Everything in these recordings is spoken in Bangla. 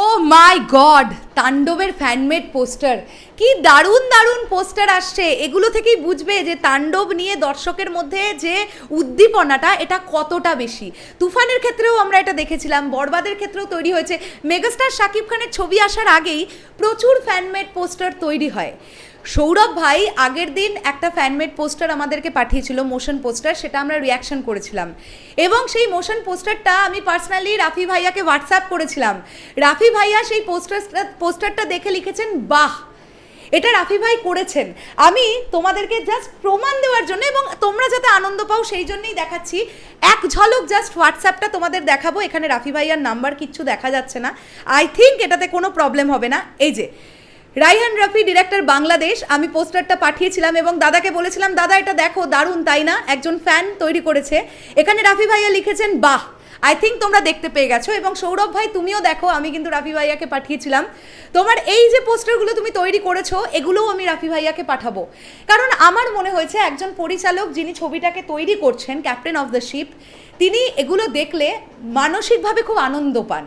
ও মাই গড তাণ্ডবের ফ্যানমেড পোস্টার কি দারুণ দারুণ পোস্টার আসছে। এগুলো থেকেই বুঝবে যে তাণ্ডব নিয়ে দর্শকের মধ্যে যে উদ্দীপনাটা, এটা কতটা বেশি। তুফানের ক্ষেত্রেও আমরা এটা দেখেছিলাম বরবাদের ক্ষেত্রেও তৈরি হয়েছে। মেগাস্টার শাকিব খানের ছবি আসার আগেই প্রচুর ফ্যানমেড পোস্টার তৈরি হয়। সৌরভ ভাই, আগের দিন একটা ফ্যানমেড পোস্টার আমাদেরকে পাঠিয়েছিল মোশন পোস্টার সেটা আমরা রিয়াকশন করেছিলাম। এবং সেই মোশন পোস্টারটা আমি পার্সোনালি রাফি ভাইয়াকে হোয়াটসঅ্যাপ করেছিলাম। রাফি ভাইয়া সেই পোস্টারটা পোস্টারটা দেখে লিখেছেন, বাহ, এটা রাফি ভাই করেছেন। আমি তোমাদেরকে জাস্ট প্রমাণ দেওয়ার জন্য এবং তোমরা যাতে আনন্দ পাও, সেই জন্যই দেখাচ্ছি। এক ঝলক জাস্ট হোয়াটসঅ্যাপটা তোমাদের দেখাবো। এখানে রাফি ভাইয়ার নাম্বার কিচ্ছু দেখা যাচ্ছে না। আই থিঙ্ক এটাতে কোনো প্রবলেম হবে না। এই যে রাইহান রাফি, ডিরেক্টর বাংলাদেশ, আমি পোস্টারটা পাঠিয়েছিলাম এবং দাদাকে বলেছিলাম, দাদা, এটা দেখো, দারুণ, তাই না? একজন ফ্যান তৈরি করেছে। এখানে রাফি ভাইয়া লিখেছেন, বাহ আই থিঙ্ক তোমরা দেখতে পেয়ে গেছো এবং সৌরভ ভাই, তুমিও দেখো, আমি কিন্তু রাফি ভাইয়াকে পাঠিয়েছিলাম। তোমার এই যে পোস্টারগুলো তুমি তৈরি করেছ, এগুলোও আমি রাফি ভাইয়াকে পাঠাবো। কারণ আমার মনে হয়েছে একজন পরিচালক যিনি ছবিটাকে তৈরি করছেন ক্যাপ্টেন অফ দ্য শিপ তিনি এগুলো দেখলে মানসিকভাবে খুব আনন্দ পান।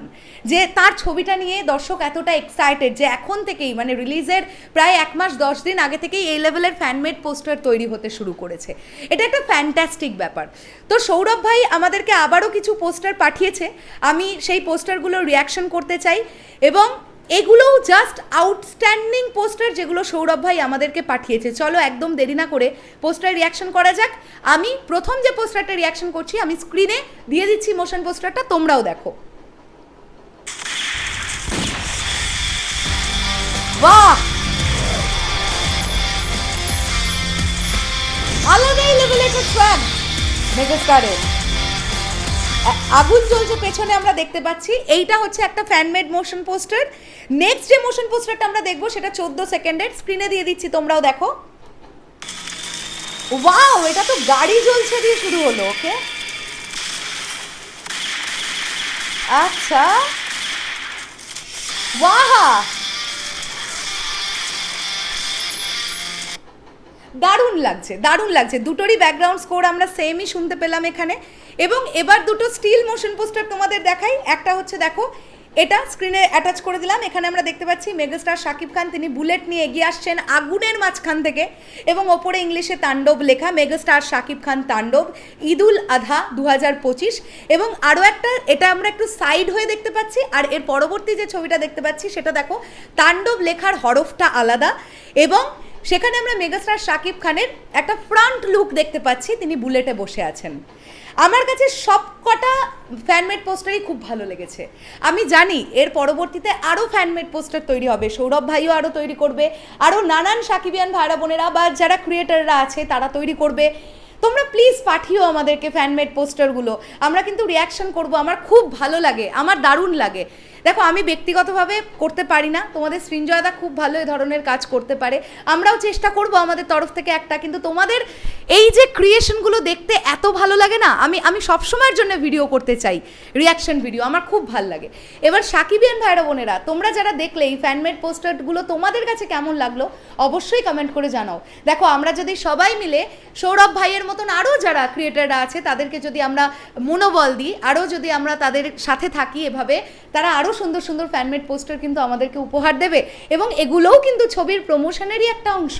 যে তার ছবিটা নিয়ে দর্শক এতটা এক্সাইটেড যে এখন থেকেই মানে রিলিজের প্রায় এক মাস দশ দিন আগে থেকেই এই লেভেলের ফ্যানমেড পোস্টার তৈরি হতে শুরু করেছে। এটা একটা ফ্যান্টাস্টিক ব্যাপার। তো সৌরভ ভাই, আমাদেরকে আবারও কিছু পোস্টার পাঠিয়েছে, আমি সেই পোস্টারগুলো রিয়াকশন করতে চাই এবং এগুলোও জাস্ট আউটস্ট্যান্ডিং পোস্টার যেগুলো সৌরভ ভাই আমাদেরকে পাঠিয়েছে। চলো একদম দেরি না করে পোস্টার রিয়াকশন করা যাক। আমি প্রথম যে পোস্টারটা রিয়াকশন করছি, আমি স্ক্রিনে দিয়ে দিচ্ছি মোশন পোস্টারটা, তোমরাও দেখো। বাহ! আলাদাই লেভেলের একটা ট্র্যাক আগুন জ্বলছে, পেছনে আমরা দেখতে পাচ্ছি। এইটা হচ্ছে একটা ফ্যানমেড মোশন পোস্টার নেক্সট যে মোশন পোস্টারটা আমরা দেখব, সেটা চোদ্দ সেকেন্ডের। স্ক্রিনে দিয়ে দিচ্ছি, তোমরাও দেখো। ওয়াও এটা তো গাড়ি জ্বলছে দিয়ে শুরু হলো ওকে আচ্ছা। ওয়াহা দারুণ লাগছে দারুণ লাগছে। দুটোরই ব্যাকগ্রাউন্ড স্কোর আমরা সেমই শুনতে পেলাম এখানে। এবং এবার দুটো স্টিল মোশন পোস্টার তোমাদের দেখাই। একটা হচ্ছে দেখো, এটা স্ক্রিনে অ্যাটাচ করে দিলাম। এখানে আমরা দেখতে পাচ্ছি মেগাস্টার শাকিব খান, তিনি বুলেট নিয়ে এগিয়ে আসছেন আগুনের মাঝখান থেকে। এবং ওপরে ইংলিশে তাণ্ডব লেখা মেগাস্টার শাকিব খান তাণ্ডব, ঈদুল আধা দু হাজার পঁচিশ। এবং আরও একটা, এটা আমরা একটু সাইড হয়ে দেখতে পাচ্ছি, আর এর পরবর্তী যে ছবিটা দেখতে পাচ্ছি, সেটা দেখো, তাণ্ডব লেখার হরফটা আলাদা। এবং সেখানে আমরা মেগাস্টার শাকিব খানের একটা ফ্রন্ট লুক দেখতে পাচ্ছি, তিনি বুলেটে বসে আছেন। আমার কাছে সব কটা ফ্যানমেড পোস্টারই খুব ভালো লেগেছে। আমি জানি এর পরবর্তীতে আরও ফ্যানমেড পোস্টার তৈরি হবে, সৌরভ ভাইও আরও তৈরি করবে আরও নানান সাকিবিয়ান ভাইরা বোনেরা বা যারা ক্রিয়েটাররা আছে, তারা তৈরি করবে। তোমরা প্লিজ পাঠিও আমাদেরকে ফ্যানমেড পোস্টারগুলো আমরা কিন্তু রিয়াকশন করব, আমার খুব ভালো লাগে, আমার দারুণ লাগে। দেখো, আমি ব্যক্তিগতভাবে করতে পারি না, তোমাদের সৃঞ্জয়দা খুব ভালো এই ধরনের কাজ করতে পারে। আমরাও চেষ্টা করব আমাদের তরফ থেকে একটা, কিন্তু তোমাদের এই যে ক্রিয়েশনগুলো দেখতে এত ভালো লাগে না, আমি আমি সবসময়ের জন্য ভিডিও করতে চাই। রিয়াকশন ভিডিও আমার খুব ভালো লাগে। এবার সাকিবিয়ান ভাইরা বোনেরা, তোমরা যারা দেখলে এই ফ্যানমেড পোস্টারগুলো তোমাদের কাছে কেমন লাগল অবশ্যই কমেন্ট করে জানাও। দেখো, আমরা যদি সবাই মিলে সৌরভ ভাইয়ের মতন আরও যারা ক্রিয়েটাররা আছে, তাদেরকে যদি আমরা মনোবল দিই আরও যদি আমরা তাদের সাথে থাকি এভাবে, তারা আরও সুন্দর সুন্দর ফ্যানমেড পোস্টার কিন্তু আমাদেরকে উপহার দেবে। এবং এগুলোও কিন্তু ছবির প্রমোশনেরই একটা অংশ।